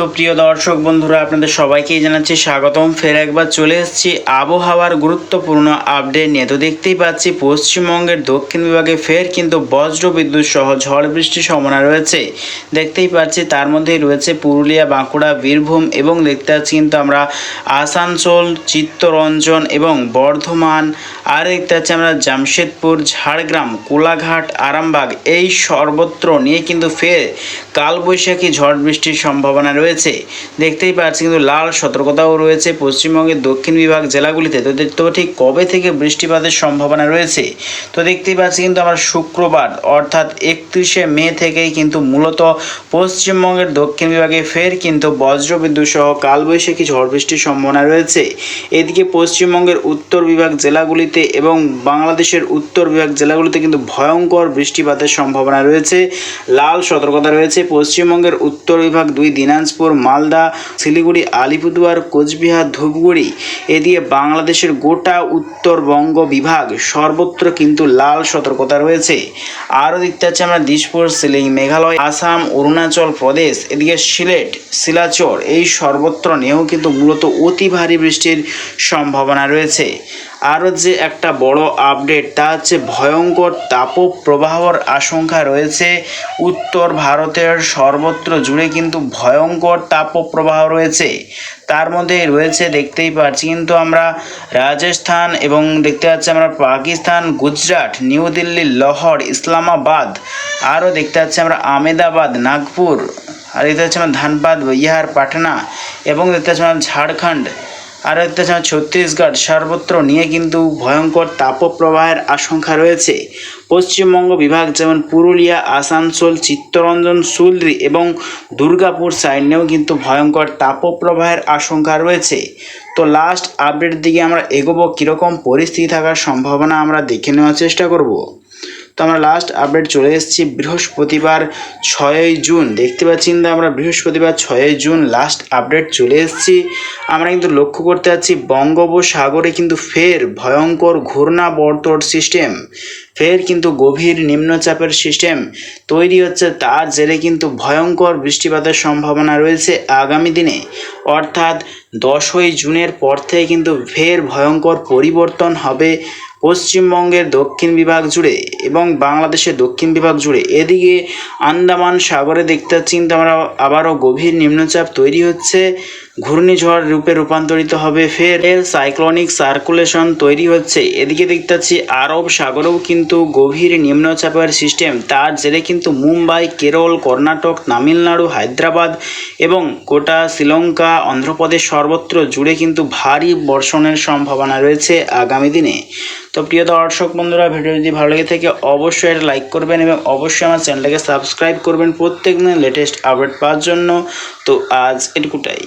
তো প্রিয় দর্শক বন্ধুরা, আপনাদের সবাইকেই জানাচ্ছি স্বাগতম। ফের একবার চলে এসেছি আবহাওয়ার গুরুত্বপূর্ণ আপডেট নিয়ে। তো দেখতেই পাচ্ছি পশ্চিমবঙ্গের দক্ষিণ বিভাগে ফের কিন্তু বজ্র বিদ্যুৎ সহ ঝড় বৃষ্টির সম্ভাবনা রয়েছে। দেখতেই পাচ্ছি তার মধ্যেই রয়েছে পুরুলিয়া, বাঁকুড়া, বীরভূম এবং দেখতে পাচ্ছি কিন্তু আমরা আসানসোল, চিত্তরঞ্জন এবং বর্ধমান। আর দেখতে পাচ্ছি আমরা জামশেদপুর, ঝাড়গ্রাম, কোলাঘাট, আরামবাগ, এই সর্বত্র নিয়ে কিন্তু ফের কালবৈশাখী ঝড় বৃষ্টির সম্ভাবনা রয়েছে। দেখতেই পাচ্ছি কিন্তু লাল সতর্কতাও রয়েছে। পশ্চিমবঙ্গের দক্ষিণ বিভাগ জেলাগুলিতে। তো তো ঠিক কবে থেকে বৃষ্টিপাতের সম্ভাবনা রয়েছে। তো দেখতেই পাচ্ছি কিন্তু আমরা শুক্রবার, অর্থাৎ একত্রিশে মে থেকেই কিন্তু মূলত পশ্চিমবঙ্গের দক্ষিণ বিভাগে ফের কিন্তু বজ্রবিদ্যুৎ সহ কালবৈশাখী ঝড় বৃষ্টির সম্ভাবনা রয়েছে। এদিকে পশ্চিমবঙ্গের উত্তর বিভাগ জেলাগুলিতে এবং বাংলাদেশের উত্তর বিভাগ জেলাগুলিতে কিন্তু ভয়ঙ্কর বৃষ্টিপাতের সম্ভাবনা রয়েছে। লাল সতর্কতা রয়েছে। পশ্চিমবঙ্গের উত্তর বিভাগ দুই, দিনাজপুর মালদা, শিলিগুড়ি, আলিপুরদুয়ার, কোচবিহার, ধূপগুড়ি এদিকে বাংলাদেশের গোটা উত্তরবঙ্গ বিভাগ সর্বত্র কিন্তু লাল সতর্কতা রয়েছে। আরও দেখতে পাচ্ছি আমরা দিশপুর, সিলিং মেঘালয়, আসাম, অরুণাচল প্রদেশ, এদিকে সিলেট, শিলাচর এই সর্বত্র নিয়েও কিন্তু মূলত অতি ভারী বৃষ্টির সম্ভাবনা রয়েছে। আরও যে একটা বড় আপডেট, তা হচ্ছে ভয়ঙ্কর তাপপ্রবাহর আশঙ্কা রয়েছে। উত্তর ভারতের সর্বত্র জুড়ে কিন্তু ভয়ঙ্কর তাপপ্রবাহ রয়েছে। তার মধ্যে রয়েছে, দেখতেই পাচ্ছি কিন্তু আমরা রাজস্থান এবং দেখতে পাচ্ছি আমরা পাকিস্তান, গুজরাট, নিউ দিল্লি, লাহোর, ইসলামাবাদ, আরও দেখতে পাচ্ছি আমরা আমেদাবাদ নাগপুর, আর দেখতে পাচ্ছি আমরা ধানবাদ, বিহার, পাটনা এবং দেখতে পাচ্ছি আমরা ঝাড়খণ্ড। আর পাচ্ছি ছত্তিশগড় সর্বত্র নিয়ে কিন্তু ভয়ঙ্কর তাপপ্রবাহের আশঙ্কা রয়েছে। পশ্চিমবঙ্গ বিভাগ যেমন পুরুলিয়া, আসানসোল, চিত্তরঞ্জন, সুলরি এবং দুর্গাপুর সাইড নিয়েও কিন্তু ভয়ঙ্কর তাপপ্রবাহের আশঙ্কা রয়েছে। তো লাস্ট আপডেট দিকে আমরা এগোবো, কীরকম পরিস্থিতি থাকার সম্ভাবনা আমরা দেখে নেওয়ার চেষ্টা করব। তো আমরা লাস্ট আপডেট চলে এসেছি বৃহস্পতিবার ছয়ই জুন। দেখতে পাচ্ছি কিন্তু আমরা বৃহস্পতিবার ছয়ই জুন লাস্ট আপডেট চলে এসেছি। আমরা কিন্তু লক্ষ্য করতে পারছি বঙ্গোপসাগরে কিন্তু ফের ভয়ঙ্কর ঘূর্ণাবর্তর সিস্টেম ফের কিন্তু গভীর নিম্নচাপের সিস্টেম তৈরি হচ্ছে। তার জেরে কিন্তু ভয়ঙ্কর বৃষ্টিপাতের সম্ভাবনা রয়েছে আগামী দিনে। অর্থাৎ দশই জুনের পর থেকে কিন্তু ফের ভয়ঙ্কর পরিবর্তন হবে পশ্চিমবঙ্গের দক্ষিণ বিভাগ জুড়ে এবং বাংলাদেশের দক্ষিণ বিভাগ জুড়ে। এদিকে আন্দামান সাগরে দেখতে পাচ্ছি, কিন্তু আমরা আবারও গভীর নিম্নচাপ তৈরি হচ্ছে। ঘূর্ণিঝড় রূপে রূপান্তরিত হবে, ফের এর সাইক্লনিক সার্কুলেশন তৈরি হচ্ছে। এদিকে দেখতে পাচ্ছি আরব সাগরেও কিন্তু গভীর নিম্নচাপের সিস্টেম তার জেরে কিন্তু মুম্বাই, কেরল, কর্ণাটক, তামিলনাড়ু, হায়দ্রাবাদ এবং গোটা শ্রীলঙ্কা, অন্ধ্রপ্রদেশ সর্বত্র জুড়ে কিন্তু ভারী বর্ষণের সম্ভাবনা রয়েছে আগামী দিনে। তো প্রিয় দর্শক বন্ধুরা, ভিডিও যদি ভালো লেগে থাকে, অবশ্যই এটা লাইক করবেন এবং অবশ্যই আমার চ্যানেলটাকে সাবস্ক্রাইব করবেন প্রত্যেক দিন লেটেস্ট আপডেট পাওয়ার জন্য। তো আজ এটুকুটাই।